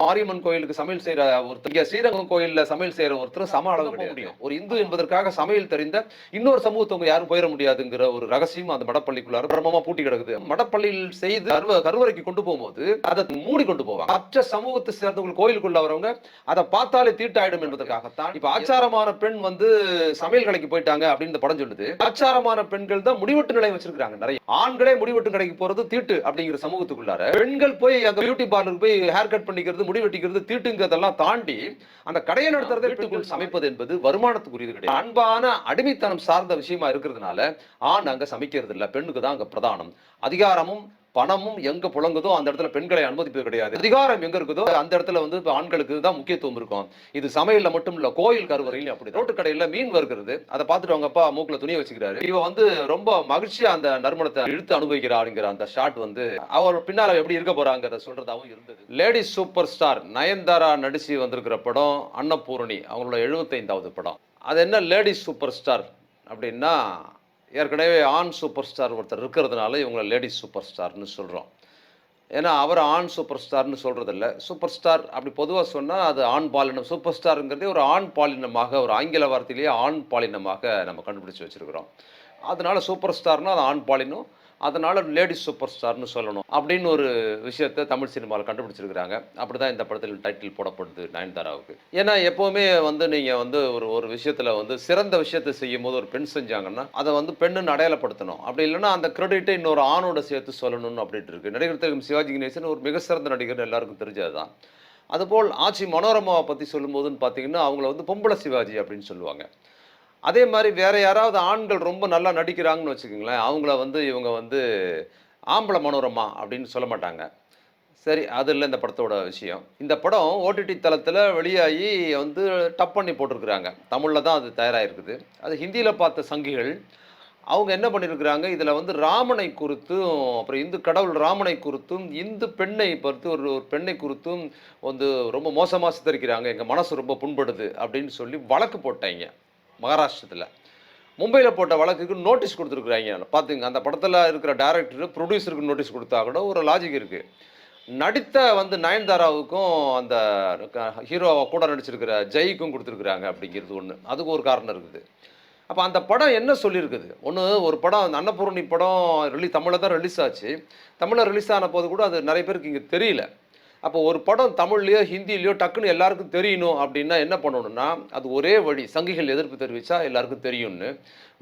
மாரியம்மன் கோயிலுக்கு சமையல் செய்யற ஒருத்தர் இங்க ஸ்ரீரங்கம் கோயில்ல சமையல் செய்யற ஒருத்தர் சம அளவு முடியும். ஒரு இந்து என்பதற்காக சமையல் தெரிந்த இன்னொரு சமூகத்தவங்க யாரும் போயிட முடியாதுங்கிற ஒரு ரகசியம் அந்த மடப்பள்ளிக்குள்ளார பிரமமா பூட்டி கிடக்குது. மடப்பள்ளியில் செய்து கருவ கருவறைக்கு கொண்டு போகும்போது அதை மூடி கொண்டு போவாங்க. மற்ற சமூகத்தை சேர்ந்தவங்க கோயிலுக்குள்ள வரவங்க அதை பார்த்தாலே தீட்டாயிடும் என்பதற்காகத்தான் இப்ப ஆச்சாரமான பெண் வந்து சமையல் கடைக்கு போயிட்டாங்க அப்படின்னு படம் சொல்லுது. ஆச்சாரமான பெண்கள் தான் முடிவெட்டு நிலையம் வச்சிருக்காங்க நிறைய. ஆண்களே முடிவெட்டு கடைக்கு போறது தீட்டு அப்படிங்கிற சமூகத்துக்குள்ளார பெண்கள் போய் அந்த பியூட்டி பார்லருக்கு போய் ஹேர் கட் பண்ணிக்கிறது முடி வெட்டிக்கிறது தீட்டுங்கிறதெல்லாம் தாண்டி அந்த கடையை நடத்துறதை வீட்டுக்குள் சமைப்பது என்பது வருமானத்துக்குரியது கிடையாது. அன்பான அடிமைத்தனம் சார்ந்த விஷயமா இருக்கிறதுனால ஆண் அங்க சமைக்கிறது இல்ல பெண்ணுக்கு தான் அங்க பிரதானம். அதிகாரமும் பணமும் எங்க புழங்குதோ அந்த இடத்துல பெண்களை அனுமதிப்பது கிடையாது. அதிகாரம் எங்க இருக்குதோ அந்த இடத்துல வந்து ஆண்களுக்கு தான் முக்கியத்துவம் இருக்கும். இது சமையல்ல மட்டும் இல்ல கோயில் கருவறையிலும் அப்படி ரோட்டு கடையில மீன் வருகிறது அதை பார்த்துட்டு அவங்க அப்பா மூக்குல துணியை வச்சுக்கிறாரு. இவ வந்து ரொம்ப மகிழ்ச்சியா அந்த நறுமணத்தை இழுத்து அனுபவிக்கிறாருங்கிற அந்த ஷாட் வந்து அவர் பின்னால எப்படி இருக்க போறாங்கிறத சொல்றதாவும் இருந்தது. லேடி சூப்பர் ஸ்டார் நயன்தாரா நடிச்சு வந்திருக்கிற படம் அன்னபூரணி அவங்களோட எழுபத்தைந்தாவது படம். அது என்ன லேடி சூப்பர் ஸ்டார் அப்படின்னா ஏற்கனவே ஆண் சூப்பர் ஸ்டார் ஒருத்தர் இருக்கிறதுனால இவங்கள லேடிஸ் சூப்பர் ஸ்டார்னு சொல்கிறோம் ஏன்னா அவர் ஆண் சூப்பர் ஸ்டார்னு சொல்கிறதில்ல சூப்பர் ஸ்டார் அப்படி பொதுவாக சொன்னால் அது ஆண் பாலினம். சூப்பர் ஸ்டாருங்கிறதே ஒரு ஆண் பாலினமாக ஒரு ஆங்கில வார்த்தையிலேயே ஆண் பாலினமாக நம்ம கண்டுபிடிச்சி வச்சுருக்கிறோம். அதனால சூப்பர் ஸ்டார்னால் அது ஆண் பாலினம். அதனால் லேடி சூப்பர் ஸ்டார்னு சொல்லணும் அப்படின்னு ஒரு விஷயத்தை தமிழ் சினிமாவில் கண்டுபிடிச்சிருக்கிறாங்க. அப்படி தான் இந்த படத்தில் டைட்டில் போடப்படுது நயன்தாராவுக்கு. ஏன்னா எப்போவுமே வந்து நீங்கள் வந்து ஒரு ஒரு விஷயத்தில் வந்து சிறந்த விஷயத்தை செய்யும் போது ஒரு பெண் செஞ்சாங்கன்னா அதை வந்து பெண்ணுன்னு அடையாளப்படுத்தணும். அப்படி இல்லைன்னா அந்த கிரெடிட்டை இன்னொரு ஆணோட சேர்த்து சொல்லணும்னு அப்படின்ட்டு இருக்கு. நடிகர் திலகம் சிவாஜி கணேசன் ஒரு மிக சிறந்த நடிகர் எல்லாருக்கும் தெரிஞ்சது தான் அதுபோல் ஆட்சி மனோரமாவை பற்றி சொல்லும்போதுன்னு பார்த்தீங்கன்னா அவங்கள வந்து பொம்பளை சிவாஜி அப்படின்னு சொல்லுவாங்க. அதே மாதிரி வேற யாராவது ஆண்கள் ரொம்ப நல்லா நடிக்கிறாங்கன்னு வச்சுக்கோங்களேன் அவங்கள வந்து இவங்க வந்து ஆம்பளை மனோரமா அப்படின்னு சொல்ல மாட்டாங்க. சரி அது இல்லை இந்த படத்தோட விஷயம். இந்த படம் ஓடிடி தளத்தில் வெளியாகி வந்து டப் பண்ணி போட்டிருக்கிறாங்க. தமிழில் தான் அது தயாராகிருக்குது அது ஹிந்தியில் பார்த்த சங்கிகள் அவங்க என்ன பண்ணியிருக்கிறாங்க இதில் வந்து ராமனை குறித்தும் அப்புறம் இந்து கடவுள் ராமனை குறித்தும் இந்து பெண்ணை பொறுத்து ஒரு ஒரு பெண்ணை குறித்தும் வந்து ரொம்ப மோசமாக சித்தரிக்கிறாங்க. எங்கள் மனசு ரொம்ப புண்படுது அப்படின்னு சொல்லி வழக்கு போட்டாங்க. மகாராஷ்டிரத்தில். மும்பையில் போட்ட வழக்குக்கு நோட்டீஸ் கொடுத்துருக்குறாங்க. பார்த்துங்க அந்த படத்தில் இருக்கிற டேரக்டர் ப்ரொடியூசருக்கு நோட்டீஸ் கொடுத்தா கூட ஒரு லாஜிக் இருக்குது நடித்த வந்து நயன்தாராவுக்கும் அந்த ஹீரோவை கூட நடிச்சிருக்கிற ஜெய்க்கும் கொடுத்துருக்குறாங்க அப்படிங்கிறது ஒன்று அதுக்கு ஒரு காரணம் இருக்குது. அப்போ அந்த படம் என்ன சொல்லியிருக்குது? ஒன்று ஒரு படம் அந்த அன்னபூர்ணி படம் ரிலீஸ் தமிழில் தான் ரிலீஸ் ஆச்சு. தமிழில் ரிலீஸ் ஆன போது கூட அது நிறைய பேருக்கு இங்கே தெரியல. அப்போ ஒரு படம் தமிழ்லையோ ஹிந்திலையோ டக்குன்னு எல்லாருக்கும் தெரியணும் அப்படின்னா என்ன பண்ணணும்னா அது ஒரே வழி சங்கிகள் எதிர்ப்பு தெரிவித்தா எல்லாருக்கும் தெரியும்னு.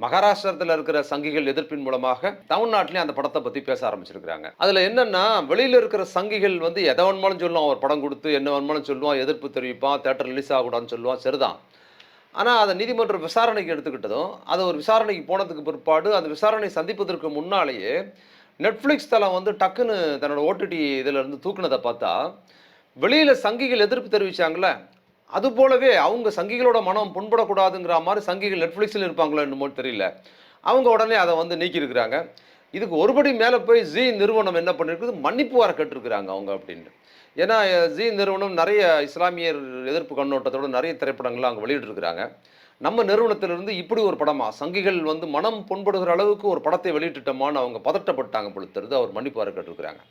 மகாராஷ்டிரத்தில் இருக்கிற சங்கிகள் எதிர்ப்பின் மூலமாக தமிழ்நாட்டிலையும் அந்த படத்தை பற்றி பேச ஆரம்பிச்சிருக்கிறாங்க. அதில் என்னென்னா வெளியில் இருக்கிற சங்கிகள் வந்து எதை வேணுமாலும் சொல்லுவான். ஒரு படம் கொடுத்து என்ன வேணுமாலும் சொல்லுவான். எதிர்ப்பு தெரிவிப்பான். தேட்டர் ரிலீஸ் ஆகக்கூடாதுன்னு சொல்லுவான். சரிதான். ஆனால் அதை நீதிமன்ற விசாரணைக்கு எடுத்துக்கிட்டதும் அதை ஒரு விசாரணைக்கு போனதுக்கு பிற்பாடு அந்த விசாரணை சந்திப்பதற்கு முன்னாலேயே நெட்ஃப்ளிக்ஸ் தளம் வந்து டக்குன்னு தன்னோட ஓடிடி இதில் இருந்து தூக்குனதை பார்த்தா வெளியில் சங்கிகள் எதிர்ப்பு தெரிவித்தாங்களே அது போலவே அவங்க சங்கிகளோட மனம் புண்படக்கூடாதுங்கிற மாதிரி சங்கிகள் நெட்ஃப்ளிக்ஸில் இருப்பாங்களோ என்னமோ தெரியல. அவங்க உடனே அதை வந்து நீக்கியிருக்கிறாங்க. இதுக்கு ஒருபடி மேலே போய் ஜி நிறுவனம் என்ன பண்ணியிருக்குது மன்னிப்பு வர கேட்டிருக்கிறாங்க அவங்க அப்படின்ட்டு. ஏன்னா ஜி நிறுவனம் நிறைய இஸ்லாமியர் எதிர்ப்பு கண்ணோட்டத்தோட நிறைய திரைப்படங்களை அவங்க வெளியிட்டிருக்கிறாங்க. நம்ம நிறுவனத்திலிருந்து இப்படி ஒரு படமா? சங்கிகள் வந்து மனம் புண்படுகிற அளவுக்கு ஒரு படத்தை வெளியிட்டுட்டோமான்னு அவங்க பதட்டப்பட்டாங்க பொழுது அவர் மன்னிப்பு வர கேட்டிருக்கிறாங்க.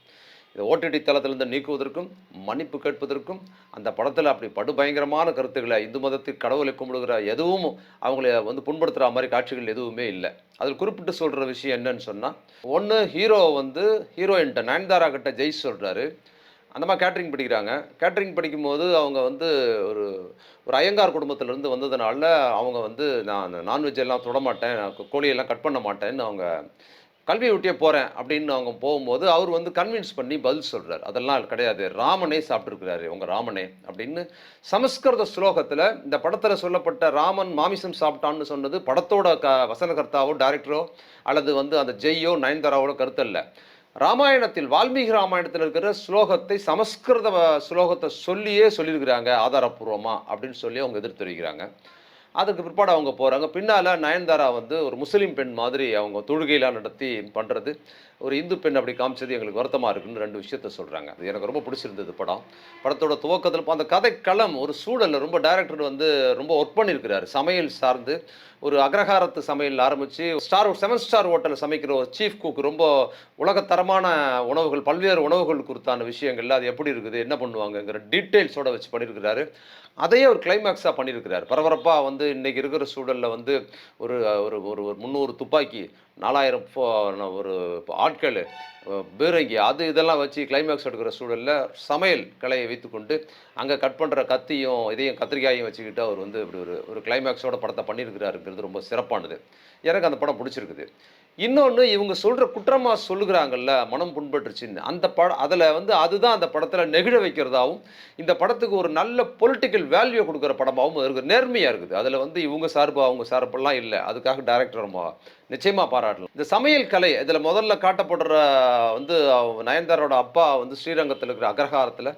இதை ஓடிடி தளத்திலிருந்து நீக்குவதற்கும் மன்னிப்பு கேட்பதற்கும் அந்த படத்தில் அப்படி படுபயங்கரமான கருத்துக்களை இந்து மதத்தில் கடவுளை கும்பிடுகிற எதுவும் அவங்கள வந்து புண்படுத்துகிற மாதிரி காட்சிகள் எதுவுமே இல்லை. அதில் குறிப்பிட்டு சொல்கிற விஷயம் என்னன்னு சொன்னால் ஒன்று ஹீரோ வந்து ஹீரோயின்ட்ட நயன்தாரா கிட்ட ஜெய் சொல்கிறாரு அந்த மாதிரி கேட்ரிங் படிக்கிறாங்க. கேட்ரிங் படிக்கும்போது அவங்க வந்து ஒரு ஒரு ஐயங்கார் குடும்பத்திலேருந்து வந்ததுனால அவங்க வந்து நான் நான்வெஜ் எல்லாம் தொடமாட்டேன் கோழியெல்லாம் கட் பண்ண மாட்டேன்னு அவங்க கல்வியை விட்டே போகிறேன் அப்படின்னு அவங்க போகும்போது அவர் வந்து கன்வின்ஸ் பண்ணி பதில் சொல்கிறார் அதெல்லாம் கிடையாது. ராமனே சாப்பிட்ருக்கிறாரு உங்கள் ராமனே அப்படின்னு சமஸ்கிருத ஸ்லோகத்தில் இந்த படத்தில் சொல்லப்பட்ட ராமன் மாமிசம் சாப்பிட்டான்னு சொன்னது படத்தோட க வசனகர்த்தாவோ டேரக்டரோ அல்லது வந்து அந்த ஜெய்யோ நயன்தாராவோட கருத்தல்ல இல்லை ராமாயணத்தில் வால்மீகி ராமாயணத்தில் இருக்கிற ஸ்லோகத்தை சமஸ்கிருத ஸ்லோகத்தை சொல்லியே சொல்லியிருக்கிறாங்க ஆதாரப்பூர்வமாக அப்படின்னு சொல்லி அவங்க எதிர்த்து தெரிவிக்கிறாங்க அதுக்கு பிற்பாடு அவங்க போகிறாங்க பின்னால் நயன்தாரா வந்து ஒரு முஸ்லீம் பெண் மாதிரி அவங்க தொழுகையெல்லாம் நடத்தி பண்ணுறது ஒரு இந்து பெண் அப்படி காமிச்சது எங்களுக்கு வருத்தமாக இருக்குன்னு ரெண்டு விஷயத்த சொல்கிறாங்க அது எனக்கு ரொம்ப பிடிச்சிருந்தது படம். படத்தோட துவக்கத்தில் அந்த கதை களம் ஒரு சூழலில் ரொம்ப டைரக்டர் வந்து ரொம்ப ஒர்க் பண்ணியிருக்கிறாரு. சமையல் சார்ந்து ஒரு அக்ரஹாரத்து சமையல் ஆரம்பித்து ஸ்டார் செவன் ஸ்டார் ஹோட்டலில் சமைக்கிற ஒரு சீஃப் குக் ரொம்ப உலகத்தரமான உணவுகள் பல்வேறு உணவுகள் குறித்தான விஷயங்கள்ல அது எப்படி இருக்குது என்ன பண்ணுவாங்கங்கிற டீட்டெயில்ஸோட வச்சு பண்ணியிருக்கிறாரு அதையே ஒரு கிளைமேக்ஸாக பண்ணியிருக்கிறார் பரபரப்பாக வந்து இன்றைக்கி இருக்கிற சூழலில் வந்து ஒரு ஒரு ஒரு ஒரு முந்நூறு துப்பாக்கி நாலாயிரம் ஃபோ- ஒரு ஆட்கள் பீரங்கி அது இதெல்லாம் வச்சு கிளைமேக்ஸ் எடுக்கிற சூழலில் சமையல் கலையை வைத்துக்கொண்டு அங்கே கட் பண்ணுற கத்தியும் இதையும் கத்திரிக்காயும் வச்சுக்கிட்டு அவர் வந்து இப்படி ஒரு ஒரு கிளைமேக்ஸோட படத்தை பண்ணியிருக்கிறாருங்கிறது ரொம்ப சிறப்பானது. எனக்கு அந்த படம் பிடிச்சிருக்குது. இன்னொன்று இவங்க சொல்கிற குற்றமாக சொல்லுகிறாங்கல்ல மனம் புண்பட்டுருச்சுன்னு. அந்த படம் அதில் வந்து அதுதான் அந்த படத்தில் நெகிழ வைக்கிறதாவும் இந்த படத்துக்கு ஒரு நல்ல பொலிட்டிக்கல் வேல்யூ கொடுக்குற படமாகவும் இருக்குது நேர்மையாக இருக்குது. அதில் வந்து இவங்க சார்பு அவங்க சார்பெல்லாம் இல்லை. அதுக்காக டேரக்டர் ரொம்ப நிச்சயமாக பாராட்டலாம். இந்த சமையல் கலை இதில் முதல்ல காட்டப்படுற வந்து நயன்தாரோட அப்பா வந்து ஸ்ரீரங்கத்தில் இருக்கிற அக்ரஹாரத்தில்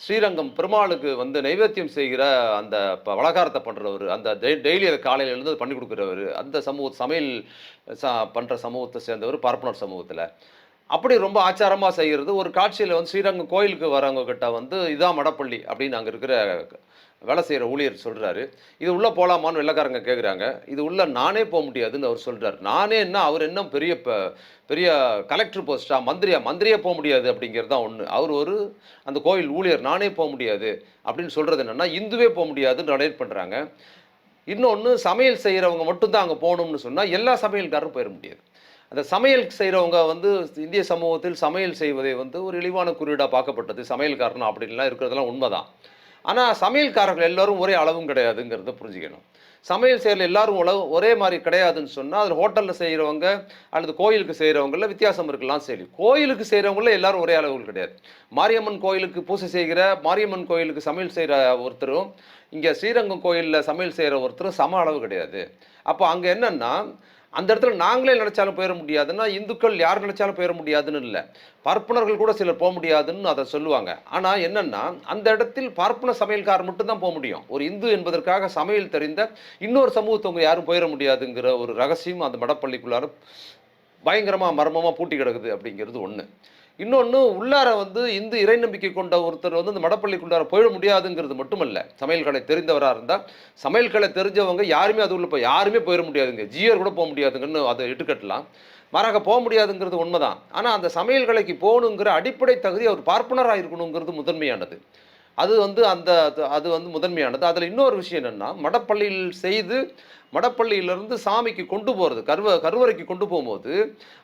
ஸ்ரீரங்கம் பெருமாளுக்கு வந்து நைவேத்தியம் செய்கிற அந்த பலகாரத்தை பண்ணுறவர் அந்த டெய்லி அதை காலையில எழுந்து பண்ணி கொடுக்குறவர் அந்த சமூக சமையல் ச பண்ணுற சமூகத்தை சேர்ந்தவர் பார்ப்பனர் சமூகத்தில். அப்படி ரொம்ப ஆச்சாரமாக செய்கிறது. ஒரு காட்சியில் வந்து ஸ்ரீரங்கம் கோயிலுக்கு வரவங்க கிட்ட வந்து இதான் மடப்பள்ளி அப்படின்னு அங்கே இருக்கிற வேலை செய்கிற ஊழியர் சொல்கிறாரு இது உள்ளே போகலாமான்னு வெள்ளக்காரங்க கேட்குறாங்க இது உள்ளே நானே போக முடியாதுன்னு அவர் சொல்கிறார் நானே என்ன அவர் என்ன பெரிய பெரிய கலெக்டர் போஸ்ட்டாக மந்திரியா? மந்திரியே போக முடியாது அப்படிங்கிறது தான் ஒன்று அவர் ஒரு அந்த கோயில் ஊழியர் நானே போக முடியாது அப்படின்னு சொல்கிறது என்னென்னா இந்துவே போக முடியாதுன்னு ரிலேட் பண்ணுறாங்க இன்னொன்று சமையல் செய்கிறவங்க மட்டும்தான் அங்கே போகணும்னு சொன்னால் எல்லா சமையல்காரரும் போயிட முடியாது. அந்த சமையல் செய்கிறவங்க வந்து இந்திய சமூகத்தில் சமையல் செய்வதை வந்து ஒரு இழிவான குறியீடாக பார்க்கப்பட்டது. சமையல்காரன் அப்படின்லாம் இருக்கிறதெல்லாம் உண்மைதான். ஆனால் சமையல்காரர்கள் எல்லாரும் ஒரே அளவும் கிடையாதுங்கிறத புரிஞ்சுக்கணும். சமையல் செயல் எல்லாரும் உழவு ஒரே மாதிரி கிடையாதுன்னு சொன்னால் அது ஹோட்டலில் செய்கிறவங்க அல்லது கோயிலுக்கு செய்கிறவங்கள வித்தியாசம் இருக்கலாம் சரி. கோயிலுக்கு செய்கிறவங்கள எல்லாரும் ஒரே அளவுகள் கிடையாது. மாரியம்மன் கோயிலுக்கு பூஜை செய்கிற மாரியம்மன் கோயிலுக்கு சமையல் செய்கிற ஒருத்தரும் இங்கே ஸ்ரீரங்கம் கோயிலில் சமையல் செய்கிற ஒருத்தரும் சம அளவு கிடையாது. அப்போ அங்கே என்னென்னா அந்த இடத்துல நாங்களே நினைச்சாலும் போயிட முடியாதுன்னா இந்துக்கள் யார் நினைச்சாலும் போயிட முடியாதுன்னு இல்லை. பார்ப்பனர்கள் கூட சிலர் போக முடியாதுன்னு அதை சொல்லுவாங்க. ஆனால் என்னன்னா அந்த இடத்தில் பார்ப்பன சமையல்காரர் மட்டும்தான் போக முடியும். ஒரு இந்து என்பதற்காக சமையல் தெரிந்த இன்னொரு சமூகத்தவங்க யாரும் போயிட முடியாதுங்கிற ஒரு ரகசியம் அந்த மடப்பள்ளிக்குள்ளார பயங்கரமாக மர்மமாக பூட்டி கிடக்குது அப்படிங்கிறது ஒன்று இன்னொன்று உள்ளார வந்து இந்து இறை நம்பிக்கை கொண்ட ஒருத்தர் வந்து இந்த மடப்பள்ளிக்குள்ளார போயிட முடியாதுங்கிறது மட்டுமல்ல. சமையல் கலை தெரிந்தவராக இருந்தால் சமையல் கலை தெரிஞ்சவங்க யாருமே அது உள்ள போய் யாருமே போயிட முடியாதுங்க. ஜியர் கூட போக முடியாதுங்கன்னு அதை இட்டுக்கட்டலாம் மாறாக போக முடியாதுங்கிறது உண்மைதான். ஆனால் அந்த சமையல் கலைக்கு போகணுங்கிற அடிப்படை தகுதி அவர் பார்ப்பனராக இருக்கணுங்கிறது முதன்மையானது. அது வந்து அந்த அது- அது வந்து முதன்மையானது. அதில் இன்னொரு விஷயம் என்னென்னா மடப்பள்ளியில் செய்து மடப்பள்ளியிலிருந்து சாமிக்கு கொண்டு போகிறது கருவ கருவறைக்கு கொண்டு போகும்போது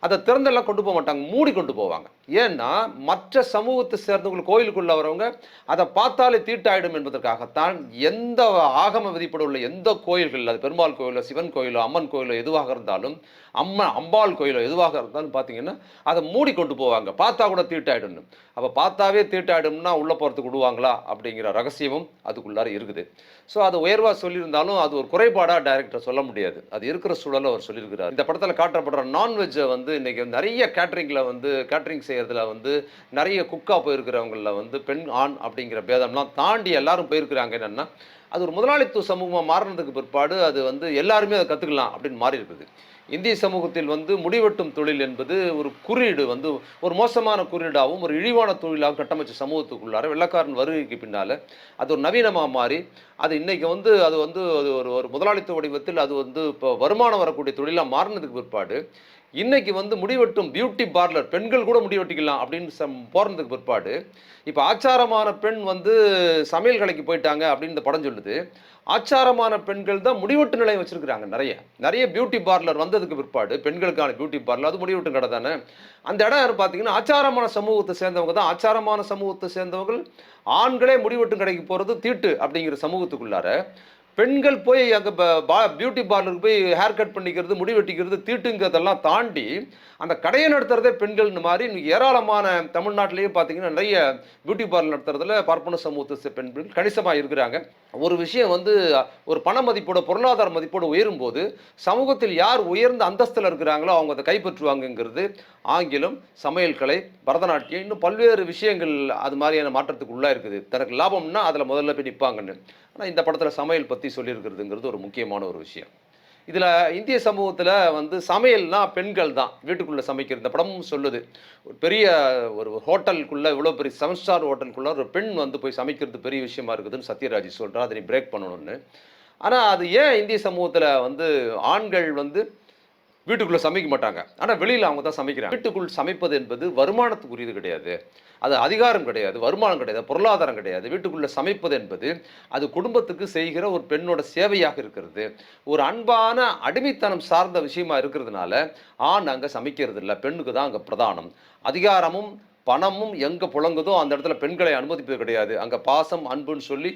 அதை திறந்தெல்லாம் கொண்டு போக மாட்டாங்க மூடி கொண்டு போவாங்க. ஏன்னா மற்ற சமூகத்தை சேர்ந்தவங்க கோயிலுக்குள்ள வரவங்க அதை பார்த்தாலே தீட்டாயிடும் என்பதற்காகத்தான் எந்த ஆகம விதிப்பட உள்ள எந்த கோயில்கள் அது பெருமாள் கோயிலோ சிவன் கோயிலோ அம்மன் கோயிலோ எதுவாக இருந்தாலும் அம்மா அம்பாள் கோயிலோ எதுவாக இருந்தாலும் பார்த்தீங்கன்னா அதை மூடி கொண்டு போவாங்க. பார்த்தா கூட தீட்டாயிடும்னு. அப்போ பார்த்தாவே தீட்டாயிடும்னா உள்ளே போகிறதுக்கு விடுவாங்களா அப்படிங்கிற ரகசியமும் அதுக்குள்ளார இருக்குது. ஸோ அதை உயர்வாக சொல்லியிருந்தாலும் அது ஒரு குறைபாடாக டைரக்டர் சொல்ல முடியாது. அது இருக்கிற சூழலை அவர் சொல்லியிருக்கிறார். இந்த படத்தில் காட்டப்படுற நான்வெஜ்ஜை வந்து இன்றைக்கி நிறைய கேட்ரிங்கில் வந்து கேட்ரிங் செய்கிறதுல வந்து நிறைய குக்காக போயிருக்கிறவங்கள வந்து பெண் ஆண் அப்படிங்கிற பேதம்லாம் தாண்டி எல்லாரும் போயிருக்கிறாங்க. என்னென்னா அது ஒரு முதலாளித்துவ சமூகமாக மாறினதுக்கு பிற்பாடு அது வந்து எல்லாருமே அதை கற்றுக்கலாம் அப்படின்னு மாறி இருக்குது இந்திய சமூகத்தில் வந்து முடிவெட்டும் தொழில் என்பது ஒரு குறியீடு வந்து ஒரு மோசமான குறியீடாகவும் ஒரு இழிவான தொழிலாகவும் கட்டமைச்ச சமூகத்துக்குள்ளார வெள்ளக்காரன் வருகைக்கு பின்னால் அது ஒரு நவீனமாக மாறி அது இன்றைக்கி வந்து அது வந்து அது ஒரு ஒரு முதலாளித்துவ வடிவத்தில் அது வந்து இப்போ வருமானம் வரக்கூடிய தொழிலாக மாறினதுக்கு பிற்பாடு இன்னைக்கு வந்து முடிவெட்டும் பியூட்டி பார்லர் பெண்கள் கூட முடிவெட்டிக்கலாம் அப்படின்னு சம் போகிறதுக்கு பிற்பாடு இப்போ ஆச்சாரமான பெண் வந்து சமையல் கலைக்கு போயிட்டாங்க அப்படின்னு இந்த படம் சொல்லுது. ஆச்சாரமான பெண்கள் தான் முடிவெட்டு நிலையம் வச்சிருக்கிறாங்க நிறைய. நிறைய பியூட்டி பார்லர் வந்ததுக்கு பிற்பாடு பெண்களுக்கான பியூட்டி பார்லர் அது முடிவெட்டும் கடை தானே. அந்த இடம் யாரும் பார்த்தீங்கன்னா ஆச்சாரமான சமூகத்தை சேர்ந்தவங்க தான். ஆச்சாரமான சமூகத்தை சேர்ந்தவர்கள் ஆண்களே முடிவெட்டும் கடைக்கு போகிறது தீட்டு அப்படிங்கிற சமூகத்துக்குள்ளார பெண்கள் போய் அங்கே பியூட்டி பார்லருக்கு போய் ஹேர் கட் பண்ணிக்கிறது முடி வெட்டிக்கிறது தீட்டுங்கிறதெல்லாம் தாண்டி அந்த கடையை நடத்துறதே பெண்கள்னு மாதிரி இன்னைக்கு ஏராளமான தமிழ்நாட்டிலேயே பார்த்தீங்கன்னா நிறைய பியூட்டி பார்லர் நடத்துறதுல பார்ப்பன சமூகத்தை பெண்கள் கணிசமாக இருக்கிறாங்க. ஒரு விஷயம் வந்து ஒரு பண மதிப்போட பொருளாதார மதிப்போட உயரும் போது சமூகத்தில் யார் உயர்ந்த அந்தஸ்தில் இருக்கிறாங்களோ அவங்க அதை கைப்பற்றுவாங்கங்கிறது ஆங்கிலம் சமையல் கலை பரதநாட்டியம் இன்னும் பல்வேறு விஷயங்கள் அது மாதிரியான மாற்றத்துக்கு உள்ளாக இருக்குது. தனக்கு லாபம்னா அதில் முதல்ல போய் நிற்பாங்கன்னு ஆனால் இந்த படத்தில் சமையல் பற்றி சொல்லியிருக்கிறதுங்கிறது ஒரு முக்கியமான ஒரு விஷயம். இதில் இந்திய சமூகத்தில் வந்து சமையல்னா பெண்கள் தான். வீட்டுக்குள்ளே சமைக்கிற இந்த படமும் சொல்லுது. ஒரு பெரிய ஒரு ஹோட்டலுக்குள்ளே இவ்வளோ பெரிய செவன் ஸ்டார் ஹோட்டலுக்குள்ளே ஒரு பெண் வந்து போய் சமைக்கிறது பெரிய விஷயமா இருக்குதுன்னு சத்யராஜ் சொல்கிறார் அதை நீ பிரேக் பண்ணணும்னு. ஆனால் அது ஏன் இந்திய சமூகத்தில் வந்து ஆண்கள் வந்து வீட்டுக்குள்ளே சமைக்க மாட்டாங்க. ஆனால் வெளியில் அவங்க தான் சமைக்கிறாங்க. வீட்டுக்குள் சமைப்பது என்பது வருமானத்துக்குரியது கிடையாது. அது அதிகாரம் கிடையாது வருமானம் கிடையாது பொருளாதாரம் கிடையாது. வீட்டுக்குள்ளே சமைப்பது என்பது அது குடும்பத்துக்கு செய்கிற ஒரு பெண்ணோட சேவையாக இருக்கிறது. ஒரு அன்பான அடிமைத்தனம் சார்ந்த விஷயமா இருக்கிறதுனால ஆண் அங்கே சமைக்கிறது இல்லை பெண்ணுக்கு தான் அங்கே பிரதானம். அதிகாரமும் பணமும் எங்கே புழங்குதோ அந்த இடத்துல பெண்களை அனுமதிப்பது கிடையாது. அங்கே பாசம் அன்புன்னு சொல்லி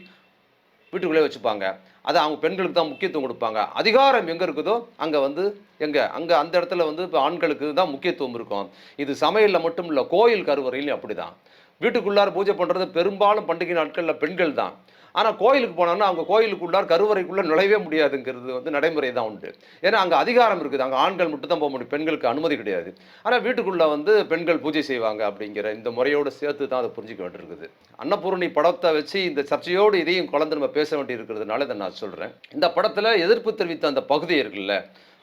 வீட்டுக்குள்ளே வச்சுப்பாங்க. அது அவங்க பெண்களுக்கு தான் முக்கியத்துவம் கொடுப்பாங்க. அதிகாரம் எங்கே இருக்குதோ அங்கே வந்து எங்கே அங்கே அந்த இடத்துல வந்து இப்போ ஆண்களுக்கு தான் முக்கியத்துவம் இருக்கும். இது சமையலில் மட்டும் இல்லை கோயில் கருவறையிலையும் அப்படி தான் வீட்டுக்குள்ளார பூஜை பண்ணுறது பெரும்பாலும் பண்டிகை நாட்களில் பெண்கள் தான். ஆனால் கோயிலுக்கு போனோம்னா அவங்க கோயிலுக்குள்ளார் கருவறைக்குள்ளே நுழையவே முடியாதுங்கிறது வந்து நடைமுறை தான் உண்டு. ஏன்னா அங்கே அதிகாரம் இருக்குது. அங்கே ஆண்கள் மட்டும் தான் போக முடியும். பெண்களுக்கு அனுமதி கிடையாது. ஆனால் வீட்டுக்குள்ளே வந்து பெண்கள் பூஜை செய்வாங்க அப்படிங்கிற இந்த முறையோடு சேர்த்து தான் அதை புரிஞ்சுக்க வேண்டியிருக்குது. அன்னபூரணி படத்தை வச்சு இந்த சர்ச்சையோடு இதையும் கலந்து நம்ம பேச வேண்டி இருக்கிறதுனால இதை நான் சொல்கிறேன் இந்த படத்தில் எதிர்ப்பு தெரிவித்த அந்த பகுதி இருக்குல்ல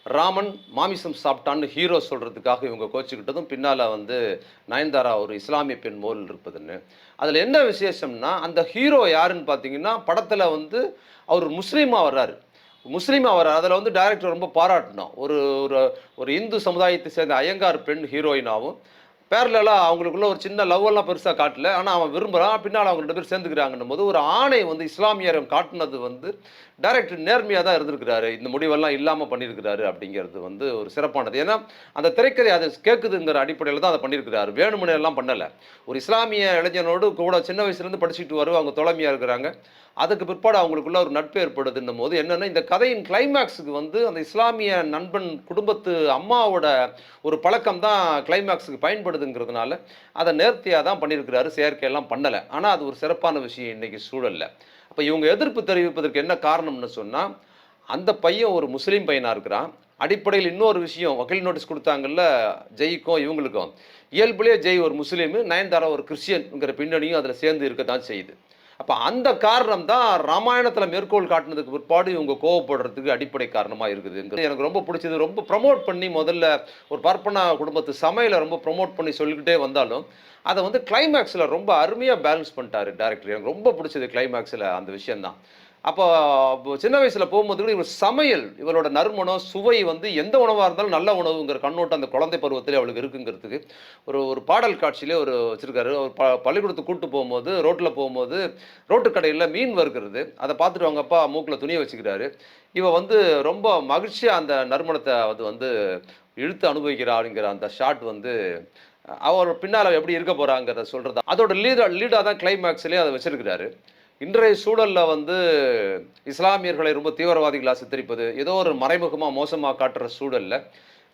ராமன் மாமிசம் சாப்பிட்டான்னு ஹீரோ சொல்கிறதுக்காக இவங்க கோச்சிக்கிட்டதும் பின்னால் வந்து நயன்தாரா ஒரு இஸ்லாமிய பெண் மோல் இருப்பதுன்னு. அதில் என்ன விசேஷம்னா அந்த ஹீரோ யாருன்னு பார்த்தீங்கன்னா படத்தில் வந்து அவர் முஸ்லீமாக வர்றாரு. முஸ்லீமாக வர்றாரு. அதில் வந்து டைரக்டர் ரொம்ப பாராட்டினோம் ஒரு ஒரு ஒரு இந்து சமுதாயத்தை சேர்ந்த ஐயங்கார் பெண் ஹீரோயினாகவும் பேரலாம் அவங்களுக்குள்ள ஒரு சின்ன லவ் எல்லாம் பெருசாக காட்டல. ஆனால் அவன் விரும்புகிறான் பின்னால் அவங்க ரெண்டு பேர் சேர்ந்துக்கிறாங்கன்னும் போது ஒரு ஆணை வந்து இஸ்லாமியர் காட்டினது வந்து டைரக்டர் நேர்மையாக தான் இருந்திருக்கிறாரு. இந்த முடிவெல்லாம் இல்லாமல் பண்ணியிருக்கிறாரு அப்படிங்கிறது வந்து ஒரு சிறப்பானது. ஏன்னா அந்த திரைக்கதை அது கேட்குதுங்கிற அடிப்படையில் தான் அதை பண்ணியிருக்கிறாரு. வேணுமனே எல்லாம் பண்ணலை. ஒரு இஸ்லாமிய இளைஞனோடு கூட சின்ன வயசுலேருந்து படிச்சுட்டு வருவோம் அவங்க தொலைமையாக இருக்கிறாங்க. அதுக்கு பிற்பாடு அவங்களுக்குள்ள ஒரு நட்பு ஏற்படுதுன்னும் போது என்னென்னா இந்த கதையின் கிளைமேக்ஸுக்கு வந்து அந்த இஸ்லாமிய நண்பன் குடும்பத்து அம்மாவோட ஒரு பழக்கம் தான் கிளைமேக்ஸுக்கு பயன்படுதுங்கிறதுனால அதை நேர்த்தியாக தான் பண்ணியிருக்கிறாரு. செயற்கையெல்லாம் பண்ணலை. ஆனால் அது ஒரு சிறப்பான விஷயம் இன்னைக்கு சூழல்ல. அப்போ இவங்க எதிர்ப்பு தெரிவிப்பதற்கு என்ன காரணம்னு சொன்னால் அந்த பையன் ஒரு முஸ்லீம் பையனாக இருக்கிறான். அடிப்படையில் இன்னொரு விஷயம் வக்கீல் நோட்டீஸ் கொடுத்தாங்கல்ல ஜெய்க்கும் இவங்களுக்கும். இயல்புலேயே ஜெய் ஒரு முஸ்லீமு நயன்தாரா ஒரு கிறிஸ்டியன்ங்கிற பின்னணியும் அதில் சேர்ந்து இருக்க தான் செய்யுது. அப்போ அந்த காரணம் தான் ராமாயணத்தில் மேற்கோள் காட்டினதுக்கு பிற்பாடு இவங்க கோவப்படுறதுக்கு அடிப்படை காரணமாக இருக்குதுங்கிறது எனக்கு ரொம்ப பிடிச்சது ரொம்ப ப்ரமோட் பண்ணி முதல்ல ஒரு பார்ப்பனா குடும்பத்து சமையலை ரொம்ப ப்ரமோட் பண்ணி சொல்லிக்கிட்டே வந்தாலும் அதை வந்து கிளைமேக்ஸில் ரொம்ப அருமையாக பேலன்ஸ் பண்ணிட்டாரு டேரக்டர் எனக்கு ரொம்ப பிடிச்சது கிளைமேக்ஸில் அந்த விஷயந்தான் அப்போ சின்ன வயசில் போகும்போது கூட இவர் சமையல் இவரோட நறுமணம் சுவை வந்து எந்த உணவாக இருந்தாலும் நல்ல உணவுங்கிற கண்ணோட்டம் அந்த குழந்தை பருவத்திலே அவளுக்கு இருக்குங்கிறதுக்கு ஒரு ஒரு பாடல் காட்சியிலே ஒரு வச்சிருக்காரு. ஒரு ப பள்ளிக்கூடத்துக்கு கூட்டு போகும்போது ரோட்டில் போகும்போது ரோட்டு கடையில் மீன் வறுக்கிறது. அதை பார்த்துட்டு அவங்க அப்பா மூக்கில் துணியை வச்சுக்கிறாரு. இவ வந்து ரொம்ப மகிழ்ச்சியாக அந்த நறுமணத்தை அது வந்து இழுத்து அனுபவிக்கிறாளுங்கிற அந்த ஷாட் வந்து அவர் பின்னால் எப்படி இருக்க போகிறாங்கிறத சொல்கிறது அதோட லீடாக லீடாக தான் கிளைமேக்ஸ்லேயே அதை வச்சிருக்கிறாரு. இன்றைய சூழலில் வந்து இஸ்லாமியர்களை ரொம்ப தீவிரவாதிகளாக சித்தரிப்பது ஏதோ ஒரு மறைமுகமாக மோசமாக காட்டுற சூழலில்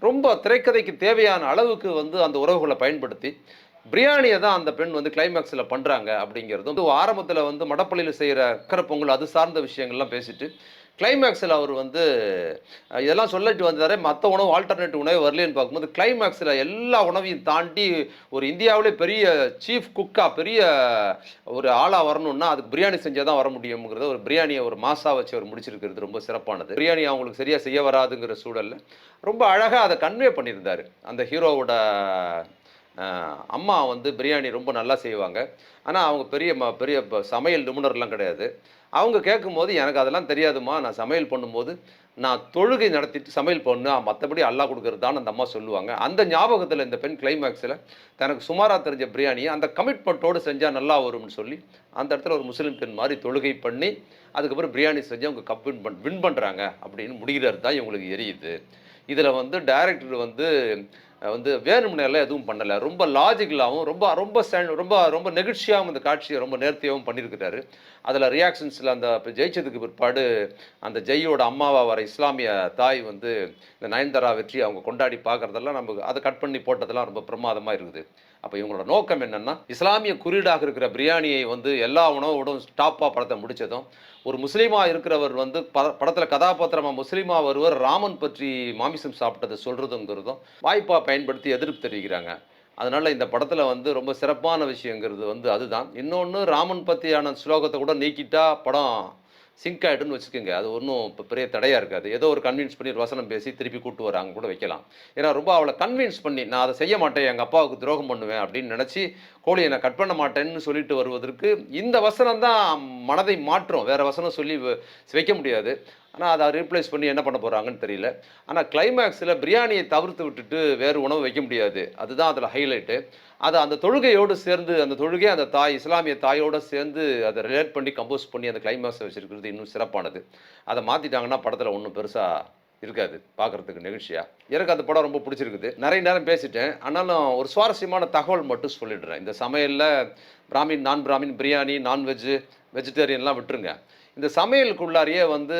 ரொம்ப திரைக்கதைக்கு தேவையான அளவுக்கு வந்து அந்த உறவுகளை பயன்படுத்தி பிரியாணியை தான் அந்த பெண் வந்து கிளைமேக்ஸில் பண்ணுறாங்க அப்படிங்கிறது வந்து ஆரம்பத்தில் வந்து மடப்பள்ளியில் செய்கிற அக்கரை பொங்கல் அது சார்ந்த விஷயங்கள்லாம் பேசிட்டு கிளைமேக்ஸில் அவர் வந்து இதெல்லாம் சொல்லிட்டு வந்தார். மற்ற உணவு ஆல்டர்னேட்டிவ் உணவு வரலன்னு பார்க்கும்போது கிளைமேக்ஸில் எல்லா உணவையும் தாண்டி ஒரு இந்தியாவிலே பெரிய சீஃப் குக்காக பெரிய ஒரு ஆளாக வரணும்னா அதுக்கு பிரியாணி செஞ்சால் தான் வர முடியுங்கிறத ஒரு பிரியாணியை ஒரு மாசாக வச்சு அவர் முடிச்சிருக்கிறது ரொம்ப சிறப்பானது. பிரியாணி அவங்களுக்கு சரியாக செய்ய வராதுங்கிற சூழல்ல ரொம்ப அழகாக அதை கன்வே பண்ணியிருந்தார். அந்த ஹீரோவோட அம்மா வந்து பிரியாணி ரொம்ப நல்லா செய்வாங்க. ஆனால் அவங்க பெரிய ம பெரிய சமையல் நிபுணர்லாம் கிடையாது. அவங்க கேட்கும்போது எனக்கு அதெல்லாம் தெரியாதும்மா. நான் சமையல் பண்ணும்போது நான் தொழுகை நடத்திட்டு சமையல் பண்ணேன் மற்றபடி அல்லாஹ் கொடுக்கறது தான் அந்த அம்மா சொல்லுவாங்க. அந்த ஞாபகத்தில் இந்த பெண் கிளைமேக்ஸில் தனக்கு சுமாராக தெரிஞ்ச பிரியாணியை அந்த கமிட்மெண்ட்டோடு செஞ்சால் நல்லா வரும்னு சொல்லி அந்த இடத்துல ஒரு முஸ்லீம் பெண் மாதிரி தொழுகை பண்ணி அதுக்கப்புறம் பிரியாணி செஞ்சு அவங்க கப் வின் பண் வின் பண்ணுறாங்க அப்படின்னு முடிகிறது தான் இவங்களுக்கு எரியுது. இதில் வந்து டைரக்டர் வந்து வந்து வேணும்னு எதுவும் பண்ணலை. ரொம்ப லாஜிக்கலாகவும் ரொம்ப ரொம்ப ஸ்டாண்ட் ரொம்ப ரொம்ப நெகிழ்ச்சியாகவும் இந்த காட்சியை ரொம்ப நேர்த்தியாகவும் பண்ணியிருக்கிறாரு. அதில் ரியாக்ஷன்ஸில் அந்த ஜெயிச்சதுக்கு பிற்பாடு அந்த ஜெய்யோட அம்மாவா வர இஸ்லாமிய தாய் வந்து இந்த நயன்தாரா வெற்றி அவங்க கொண்டாடி பார்க்குறதெல்லாம் நமக்கு அதை கட் பண்ணி போட்டதெல்லாம் ரொம்ப பிரமாதமாக இருக்குது. அப்போ இவங்களோட நோக்கம் என்னென்னா இஸ்லாமிய குறியீடாக இருக்கிற பிரியாணியை வந்து எல்லா உணவோடும் ஸ்டாப்பாக படத்தை முடித்ததும் ஒரு முஸ்லீமாக இருக்கிறவர் வந்து ப படத்தில் கதாபாத்திரமாக முஸ்லீமாக வருவர் ராமன் பற்றி மாமிசம் சாப்பிட்டதை சொல்கிறதுங்கிறதும் வாய்ப்பாக பயன்படுத்தி எதிர்ப்பு தெரிவிக்கிறாங்க. அதனால் இந்த படத்தில் வந்து ரொம்ப சிறப்பான விஷயங்கிறது வந்து அதுதான். இன்னொன்று ராமன் பற்றியான ஸ்லோகத்தை கூட நீக்கிட்டா படம் சிங்க் ஆகிடுன்னு வச்சுக்கோங்க. அது ஒன்றும் இப்போ பெரிய தடையாக இருக்காது. ஏதோ ஒரு கன்வின்ஸ் பண்ணி ஒரு வசனம் பேசி திருப்பி கூட்டு வராங்க கூட வைக்கலாம். ஏன்னா ரொம்ப அவளை கன்வின்ஸ் பண்ணி நான் அதை செய்ய மாட்டேன் எங்கள் அப்பாவுக்கு துரோகம் பண்ணுவேன் அப்படின்னு நினச்சி கோழியை நான் கட் பண்ண மாட்டேன்னு சொல்லிட்டு வருவதற்கு இந்த வசனம் தான் மனதை மாற்றும். வேறு வசனம் சொல்லி வைக்க முடியாது. ஆனால் அதை ரீப்ளேஸ் பண்ணி என்ன பண்ண போகிறாங்கன்னு தெரியல. ஆனால் கிளைமேக்ஸில் பிரியாணியை தவிர்த்து விட்டுட்டு வேறு உணவு வைக்க முடியாது. அதுதான் அதில் ஹைலைட்டு அதை அந்த தொழுகையோடு சேர்ந்து அந்த தொழுகை அந்த தாய் இஸ்லாமிய தாயோடு சேர்ந்து அதை ரிலேட் பண்ணி கம்போஸ் பண்ணி அந்த கிளைமேக்ஸை வச்சுருக்கிறது இன்னும் சிறப்பானது. அதை மாற்றிட்டாங்கன்னா படத்தில் ஒன்றும் பெருசாக இருக்காது. பார்க்குறதுக்கு நிகழ்ச்சியாக எனக்கு அந்த படம் ரொம்ப பிடிச்சிருக்குது. நிறைய நேரம் பேசிட்டேன். ஆனாலும் ஒரு சுவாரஸ்யமான தகவல் மட்டும் சொல்லிடுறேன். இந்த சமையலில் பிராமின் நான் பிராமின் பிரியாணி நான்வெஜ்ஜு வெஜிடேரியன்லாம் விட்டுருங்க. இந்த சமையலுக்குள்ளாரியே வந்து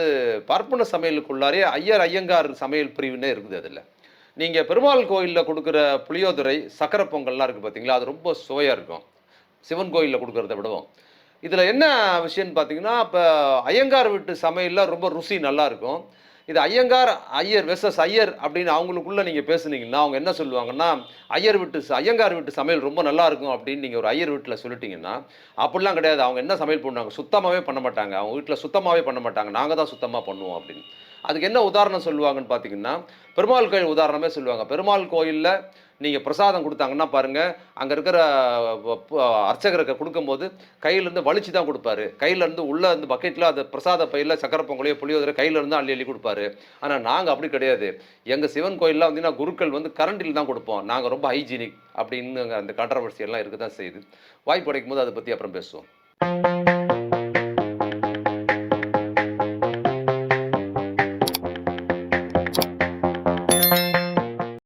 பார்ப்பன சமையலுக்குள்ளாரியே ஐயர் ஐயங்கார் சமையல் பிரிவுனே இருக்குது அதில். நீங்கள் பெருமாள் கோயிலில் கொடுக்குற புளியோதரை சக்கரை பொங்கல்லாம் இருக்குது பார்த்தீங்களா அது ரொம்ப சுவையாக இருக்கும். சிவன் கோயிலில் கொடுக்குறத விடவும். இதில் என்ன விஷயம்னு பார்த்தீங்கன்னா இப்போ ஐயங்கார் வீட்டு சமையலில் ரொம்ப ருசி நல்லா இருக்கும். இது ஐயங்கார் ஐயர் வெசஸ் ஐயர் அப்படின்னு அவங்களுக்குள்ள நீங்கள் பேசுனீங்கன்னா அவங்க என்ன சொல்லுவாங்கன்னா ஐயர் வீட்டு ஐயங்கார் வீட்டு சமையல் ரொம்ப நல்லா இருக்கும் அப்படின்னு நீங்கள் ஒரு ஐயர் வீட்டில் சொல்லிட்டீங்கன்னா அப்படிலாம் கிடையாது. அவங்க என்ன சமையல் பண்ணுவாங்க? சுத்தமாகவே பண்ண மாட்டாங்க. அவங்க வீட்டில் சுத்தமாகவே பண்ண மாட்டாங்க. நாங்கள் தான் சுத்தமாக பண்ணுவோம் அப்படின்னு. அதுக்கு என்ன உதாரணம் சொல்லுவாங்கன்னு பார்த்தீங்கன்னா பெருமாள் கோயில் உதாரணமே சொல்லுவாங்க. பெருமாள் கோயிலில் நீங்கள் பிரசாதம் கொடுத்தாங்கன்னா பாருங்கள் அங்கே இருக்கிற அர்ச்சகருக்கு கொடுக்கும்போது கையிலேருந்து வலிச்சு தான் கொடுப்பாரு. கையிலேருந்து உள்ளே இருந்து பக்கெட்டில் அந்த பிரசாத பையில் சக்கரை பொங்கலையோ புளியோதரை கையிலேருந்து அள்ளி அள்ளி கொடுப்பாரு. ஆனால் நாங்கள் அப்படி கிடையாது. எங்கள் சிவன் கோயிலில் வந்தீங்கன்னா குருக்கள் வந்து கரண்டில் தான் கொடுப்போம். நாங்கள் ரொம்ப ஹைஜீனிக் அப்படின்னு அந்த கான்ட்ரவர்சி எல்லாம் இருக்க தான் செய்யுது. வாய்ப்பு கிடைக்கும் போது அதை பற்றி அப்புறம் பேசுவோம்.